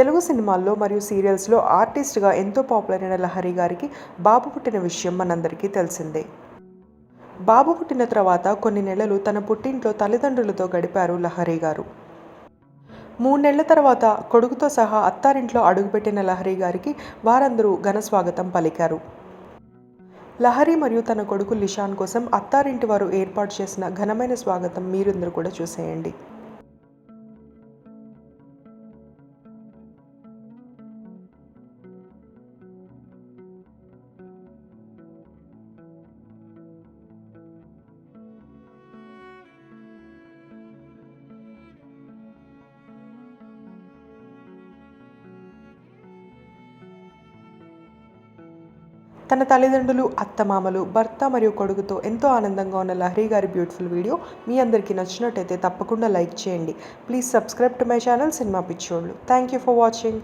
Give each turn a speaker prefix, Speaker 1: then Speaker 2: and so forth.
Speaker 1: తెలుగు సినిమాల్లో మరియు సీరియల్స్లో ఆర్టిస్ట్గా ఎంతో పాపులర్ అయిన లహరి గారికి బాబు పుట్టిన విషయం మనందరికీ తెలిసిందే. బాబు పుట్టిన తర్వాత కొన్ని నెలలు తన పుట్టింట్లో తల్లిదండ్రులతో గడిపారు లహరి గారు. మూడు నెలల తర్వాత కొడుకుతో సహా అత్తారింట్లో అడుగుపెట్టిన లహరి గారికి వారందరూ ఘన స్వాగతం పలికారు. లహరి మరియు తన కొడుకు లిషాన్ కోసం అత్తారింటి వారు ఏర్పాటు చేసిన ఘనమైన స్వాగతం మీరందరూ కూడా చూసేయండి. తన తల్లిదండ్రులు అత్తమామలు భర్త మరియు కొడుకుతో ఎంతో ఆనందంగా ఉన్న లహరి గారి బ్యూటిఫుల్ వీడియో మీ అందరికీ నచ్చినట్టయితే తప్పకుండా లైక్ చేయండి. Please subscribe to my channel cinema పిచ్చోళ్ళు. Thank you for watching.